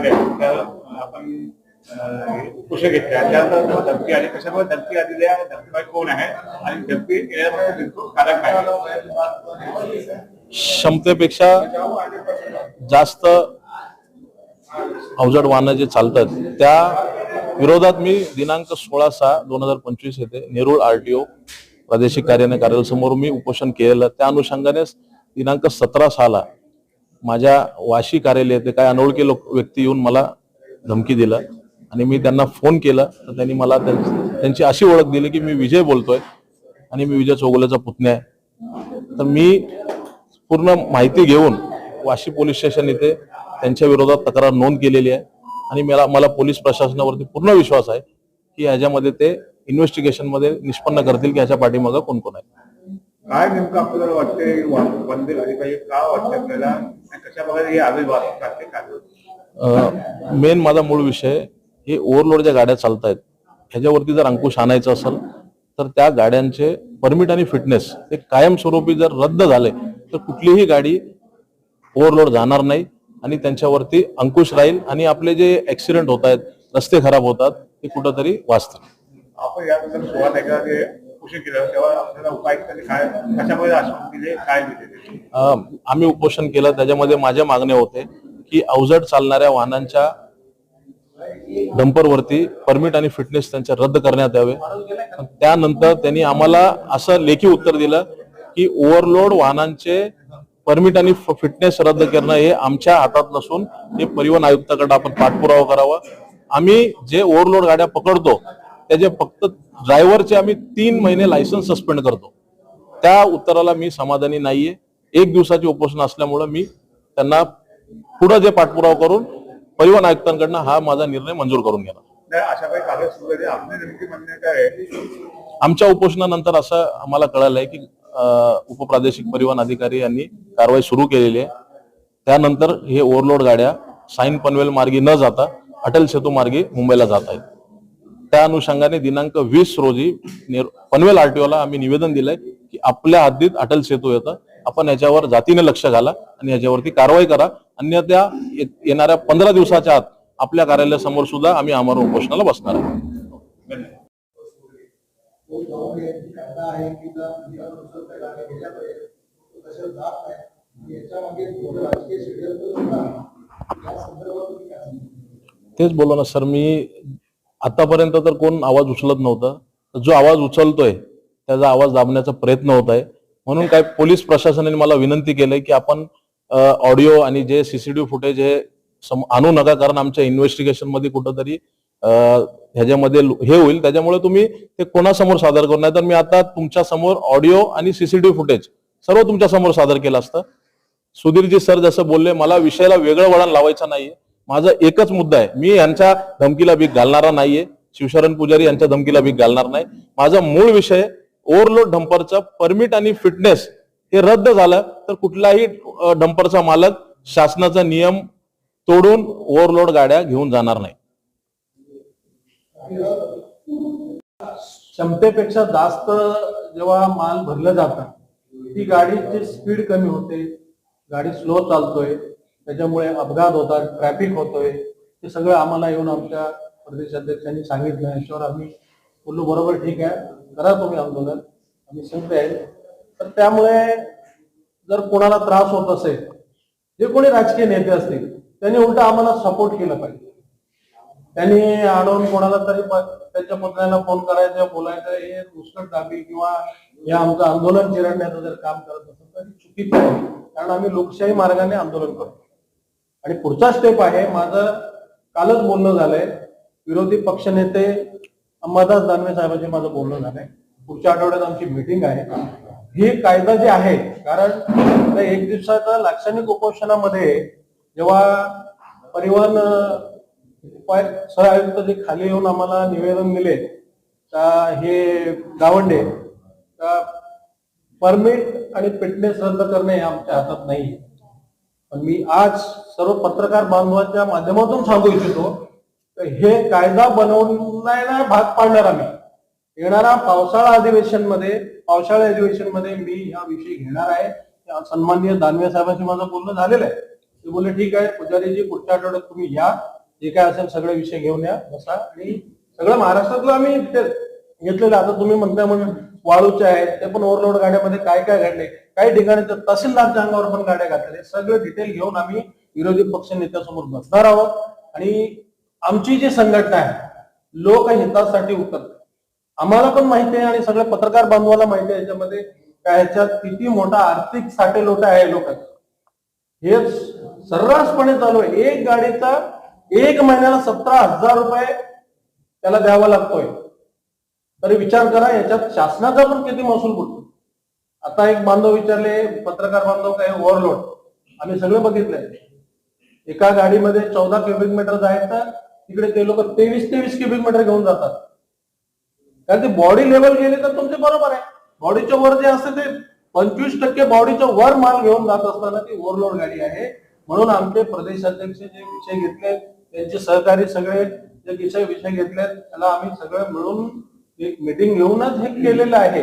मारले तर आपण अं, उपोषण घेतल्या त्यानंतर धमकी आली. कशामुळे धमकी आलेली आहे धमकी कोण आहे? आणि धमकी येण्यामागचं कारण काय क्षमतेपेक्षा जास्त अवजड वाहनं जे चालतात त्या विरोधात मी दिनांक सोळा सहा दोन हजार पंचवीस येथे नेरूळ आरटीओ प्रादेशिक कार्यालय कार्यालयासमोर मी उपोषण केलेलं. त्या अनुषंगाने दिनांक सतरा सहाला माझ्या वाशी कार्यालयातले येथे काय अनोळखी लोक व्यक्ती येऊन मला धमकी दिलं आणि मी त्यांना फोन केला. तर त्यांनी मला त्यां- त्यांची अशी ओळख दिली की मी विजय बोलतोय आणि मी विजय चौगुल्याचा पुतण्या आहे. तर मी पूर्ण माहिती घेऊन वाशी पोलीस स्टेशन इथे त्यांच्या विरोधात तक्रार नोंद केलेली आहे आणि मला मला पोलीस प्रशासनावरती पूर्ण विश्वास आहे की ह्याच्यामध्ये ते इन्व्हेस्टिगेशनमध्ये निष्पन्न करतील की ह्याच्या पाठीमागं कोण कोण आहे. काय नेमकं आपल्याला वाटते बंद झाली पाहिजे का? वाटतं आपल्याला? आणि कशा प्रकारे हे आविर्भाव असतात ते काय मेन माझा मूळ विषय हे ओव्हरलोड ज्या गाड्या चालत आहेत ह्याच्यावरती जर अंकुश आणायचं असेल तर त्या गाड्यांचे परमिट आणि फिटनेस हे कायमस्वरूपी जर रद्द झाले तर कुठलीही गाडी ओव्हरलोड जाणार नाही आणि त्यांच्यावरती अंकुश राहील आणि आपले जे ऍक्सिडेंट होत आहेत रस्ते खराब होतात ते कुठंतरी वाचतील. आपण याबद्दल उपोषण केलं तेव्हा आपल्याला उपायुक्तांनी काय कशामध्ये आश्वासन दिले काय दिले आम्ही उपोषण केलं त्याच्यामध्ये माझ्या मागण्या होते की अवजड चालणाऱ्या वाहनांच्या डंपरवरती परमिट आणि फिटनेस त्यांच्या रद्द करण्यात यावे. त्यानंतर त्यांनी आम्हाला असं लेखी उत्तर दिलं की ओव्हरलोड वाहनांचे परमिट आणि फिटनेस रद्द करणं हे आमच्या हातात नसून हे परिवहन आयुक्ताकडे आपण पाठपुरावा करावा. आम्ही जे ओव्हरलोड गाड्या पकडतो त्याचे फक्त ड्रायव्हरचे आम्ही तीन महिने लायसन्स सस्पेंड करतो. त्या उत्तराला मी समाधानी नाहीये. एक दिवसाची उपोषण असल्यामुळं मी त्यांना पुढे जे पाठपुरावा करून परिवहन आयुक्तांकडनं हा माझा निर्णय मंजूर करून घेणार. आहे? आमच्या उपोषणानंतर असं आम्हाला कळालंय की अं, उपप्रादेशिक परिवहन अधिकारी यांनी कारवाई सुरू केलेली आहे. त्यानंतर हे ओव्हरलोड गाड्या साईन पनवेल मार्गी न जाता अटल सेतू मार्गी मुंबईला जात आहेत. त्या अनुषंगाने दिनांक वीस रोजी पनवेल आरटीओला आम्ही निवेदन दिलंय की आपल्या हद्दीत अटल सेतू येतं. आपण याच्यावर जातीने लक्ष घाला आणि याच्यावरती कारवाई करा. अन्यथा त्या येणाऱ्या पंधरा दिवसाच्या आत आपल्या कार्यालयासमोर सुद्धा आम्ही आम्हाला उपोषणाला बसणार आहे तेच बोललो ना सर मी आतापर्यंत तर कोण आवाज उचलत नव्हता. जो आवाज उचलतोय त्याचा आवाज दाबण्याचा प्रयत्न होत आहे. म्हणून काय पोलीस प्रशासनाने मला विनंती केलंय की आपण ऑडिओ आणि जे सीसीटीव्ही फुटेज हे सम- आणू नका कारण आमच्या इन्व्हेस्टिगेशनमध्ये कुठंतरी ह्याच्यामध्ये हे होईल. त्याच्यामुळे तुम्ही ते कोणासमोर सादर करू नाही तर मी आता तुमच्यासमोर ऑडिओ आणि सीसीटीव्ही फुटेज सर्व तुमच्यासमोर सादर केलं असतं. सुधीरजी सर जसं बोलले मला विषयाला वेगळं वळण लावायचं नाहीये. माझा एकच मुद्दा आहे. मी यांच्या धमकीला भीक घालणारा नाहीये. शिवशरण पुजारी यांच्या धमकीला भीक घालणार नाही. माझा मूळ विषय ओव्हरलोड डंपरचा परमिट आणि फिटनेस हे रद्द झालं तर कुठलाही डंपरचा मालक शासनाचा नियम तोडून ओव्हरलोड गाड्या घेऊन जाणार नाही. क्षमतेपेक्षा जास्त जेव्हा माल भरलं जातं ती गाडीची स्पीड कमी होते. गाडी स्लो चालतोय. त्याच्यामुळे अपघात होतात ट्रॅफिक होतोय. हे सगळं आम्हाला येऊन आमच्या प्रदेशाध्यक्षांनी सांगितलं. याच्यावर आम्ही बोललो बरोबर ठीक आहे. करा तुम्ही आंदोलन. आम्ही संप आहे तर त्यामुळे जर कोणाला त्रास होत असेल जे कोणी राजकीय नेते असतील त्यांनी उलट आम्हाला सपोर्ट केलं पाहिजे. त्यांनी आणून कोणाला तरी त्यांच्या त्याच्या फोन करायचं बोलायचं हे मुस्कट दाबी किंवा हे आमचं आंदोलन चिरडण्याचं जर काम करत असेल तर चुकीचं आहे. कारण आम्ही लोकशाही मार्गाने आंदोलन करतो. आणि पुढचा स्टेप आहे माझं कालच बोलणं झालंय. विरोधी पक्षनेते अंबादास दानवे साहेबांशी माझं बोलणं झालंय. पुढच्या आठवड्यात आमची मिटिंग आहे. ही कायदा जे आहे कारण एक दिवसाच्या लाक्षणिक उपोषणामध्ये जेव्हा परिवहन उपाय सह आयुक्त जे खाली येऊन आम्हाला निवेदन दिले का हे गावंडे का परमिट आणि फिटनेस रद्द करणे हे आमच्या हातात नाही पण मी आज सर्व पत्रकार बांधवांच्या माध्यमातून सांगू इच्छितो तर हे कायदा बनवण्याला भाग पाडणार आम्ही. येणारा पावसाळा अधिवेशनमध्ये पावसाळा अधिवेशनमध्ये मी हा विषय घेणार आहे. सन्माननीय दानवे साहेबांशी माझं बोलणं झालेलं आहे. ते बोलले ठीक आहे पुजारीजी पुढच्या आठवड्यात तुम्ही या. जे काय असेल सगळे विषय घेऊन या बसा आणि सगळं महाराष्ट्रातलं आम्ही घेतलेलं आता तुम्ही म्हणताय म्हणून वाळूचे आहेत ते पण ओव्हरलोड गाड्यामध्ये काय काय घडले? काही ठिकाणी तर तहसीलदारच्या अंगावर पण गाड्या घातलेल्या सगळे डिटेल घेऊन आम्ही विरोधी पक्ष नेत्यासमोर बसणार आहोत. आणि आमची जी संघटना आहे लोकहितासाठी उतरते आम्हाला पण माहिती आहे आणि सगळे पत्रकार बांधवाला माहिती आहे याच्यामध्ये काय ह्याच्यात किती मोठा आर्थिक साठे लोटा आहे लोकांचा हे सर्रासपणे चालू आहे. एक गाडीचा एक महिन्याला सतरा हजार रुपये त्याला द्यावा लागतोय. तरी विचार करा याच्यात शासनाचा पण किती महसूल बुडतो आता एक बांधव विचारले पत्रकार बांधव काय ओव्हरलोड आम्ही सगळे बघितले. एका गाडीमध्ये चौदा क्युबिक मीटर जायचं तिकडे ते लोक तेवीस तेवीस क्युबिक मीटर घेऊन जातात. कारण ते बॉडी लेवल गेले तर तुमचे बरोबर आहे. बॉडीच्या वर जे असते ते पंचवीस टक्के बॉडीच्या वर माल घेऊन जात असताना ती ओव्हरलोड गाडी आहे. म्हणून आमचे प्रदेशाध्यक्ष जे विषय घेतले त्यांचे सहकारी सगळे जे विषय विषय घेतले त्याला आम्ही सगळे मिळून एक मिटिंग घेऊनच हे केलेलं आहे.